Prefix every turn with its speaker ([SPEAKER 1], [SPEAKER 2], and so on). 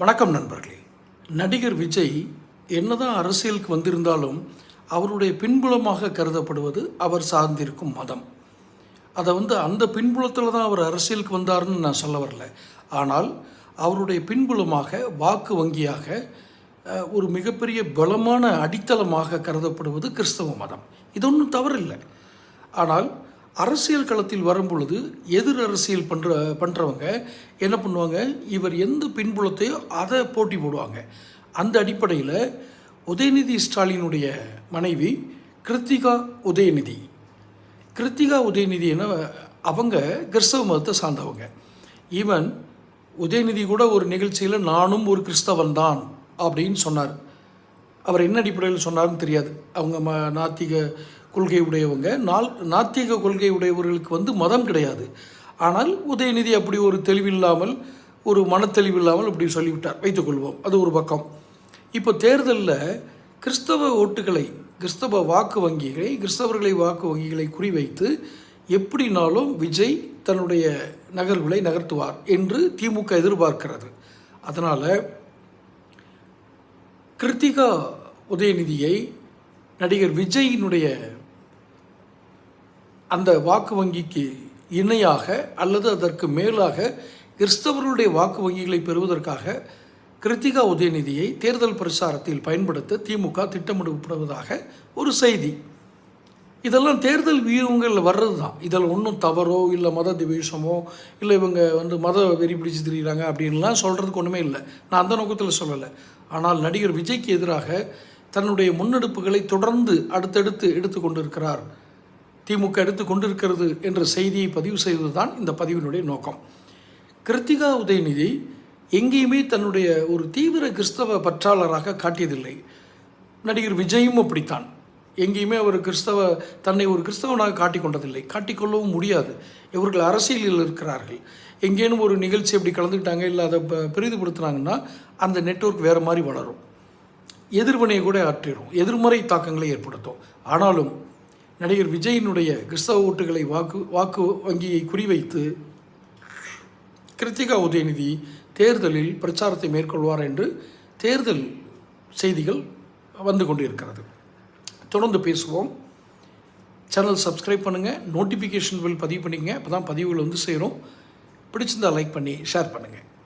[SPEAKER 1] வணக்கம் நண்பர்களே. நடிகர் விஜய் என்னதான் அரசியலுக்கு வந்திருந்தாலும் அவருடைய பின்புலமாக கருதப்படுவது அவர் சார்ந்திருக்கும் மதம். அதை வந்து அந்த பின்புலத்தில் தான் அவர் அரசியலுக்கு வந்தாருன்னு நான் சொல்ல வரல. ஆனால் அவருடைய பின்புலமாக வாக்கு வங்கியாக ஒரு மிகப்பெரிய பலமான அடித்தளமாக கருதப்படுவது கிறிஸ்தவ மதம். இது ஒன்றும் தவறில்லை. ஆனால் அரசியல் களத்தில் வரும் பொழுது எதிர் அரசியல் பண்ணுற பண்ணுறவங்க என்ன பண்ணுவாங்க? இவர் எந்த பின்புலத்தையோ அதை போட்டி போடுவாங்க. அந்த அடிப்படையில் உதயநிதி ஸ்டாலினுடைய மனைவி கிருத்திகா உதயநிதி. கிருத்திகா உதயநிதி என்ன அவங்க கிறிஸ்தவ மதத்தை சார்ந்தவங்க. ஈவன் உதயநிதி கூட ஒரு நிகழ்ச்சியில் நானும் ஒரு கிறிஸ்தவன் தான் அப்படின்னு சொன்னார். அவர் என்ன அடிப்படையில் சொன்னார்னு தெரியாது. அவங்க ம நாத்திக கொள்கை உடையவங்க. நாள் நாத்திக கொள்கை உடையவர்களுக்கு வந்து மதம் கிடையாது. ஆனால் உதயநிதி அப்படி ஒரு தெளிவில்லாமல் ஒரு மனத்தெளிவில்லாமல் அப்படி சொல்லிவிட்டார். வைத்துக்கொள்வோம் அது ஒரு பக்கம். இப்போ தேர்தலில் கிறிஸ்தவ ஓட்டுகளை கிறிஸ்தவ வாக்கு வங்கிகளை கிறிஸ்தவர்களை வாக்கு வங்கிகளை குறிவைத்து எப்படினாலும் விஜய் தன்னுடைய நகர்வுகளை நகர்த்துவார் என்று திமுக எதிர்பார்க்கிறது. அதனால் கிருத்திகா உதயநிதியை நடிகர் விஜயினுடைய அந்த வாக்கு வங்கிக்கு இணையாக அல்லது அதற்கு மேலாக கிறிஸ்தவர்களுடைய வாக்கு வங்கிகளை பெறுவதற்காக கிருத்திகா உதயநிதியை தேர்தல் பிரச்சாரத்தில் பயன்படுத்த திமுக திட்டமிடப்படுவதாக ஒரு செய்தி. இதெல்லாம் தேர்தல் வியூகங்களில் வர்றது தான் இதில் ஒன்றும் தவறோ இல்லை மத திவேஷமோ இல்லை இவங்க வந்து மத வெறி பிடிச்சு திரிகிறாங்க அப்படின்லாம் சொல்கிறதுக்கு ஒன்றுமே இல்லை. நான் அந்த நோக்கத்தில் சொல்லலை. ஆனால் நடிகர் விஜய்க்கு எதிராக தன்னுடைய முன்னெடுப்புகளை தொடர்ந்து அடுத்தடுத்து எடுத்து கொண்டிருக்கிறார். திமுக எடுத்து கொண்டிருக்கிறது என்ற செய்தியை பதிவு செய்வதுதான் இந்த பதிவினுடைய நோக்கம். கிருத்திகா உதயநிதி எங்கேயுமே தன்னுடைய ஒரு தீவிர கிறிஸ்தவ பற்றாளராக காட்டியதில்லை. நடிகர் விஜயும் அப்படித்தான். எங்கேயுமே அவர் கிறிஸ்தவ தன்னை ஒரு கிறிஸ்தவனாக காட்டிக் கொண்டதில்லை. காட்டிக்கொள்ளவும் முடியாது. இவர்கள் அரசியலில் இருக்கிறார்கள். எங்கேனும் ஒரு நிகழ்ச்சி அப்படி கலந்துக்கிட்டாங்க இல்லை அதை பெரிதுபடுத்துனாங்கன்னா அந்த நெட்வொர்க் வேறு மாதிரி வளரும். எதிர்வினை கூட ஆற்றிடும். எதிர்மறை தாக்கங்களை ஏற்படுத்தும். ஆனாலும் நடிகர் விஜயினுடைய கிறிஸ்தவ ஓட்டுகளை வாக்கு வாக்கு வங்கியை குறிவைத்து கிருத்திகா உதயநிதி தேர்தலில் பிரச்சாரத்தை மேற்கொள்வார் என்று தேர்தல் செய்திகள் வந்து கொண்டிருக்கிறது. தொடர்ந்து பேசுவோம். சேனல் சப்ஸ்கிரைப் பண்ணுங்கள் நோட்டிஃபிகேஷன் பில் பதிவு பண்ணிக்கங்க. அப்போ தான் பதிவுகள் வந்து சேரும். பிடிச்சிருந்தால் லைக் பண்ணி ஷேர் பண்ணுங்கள்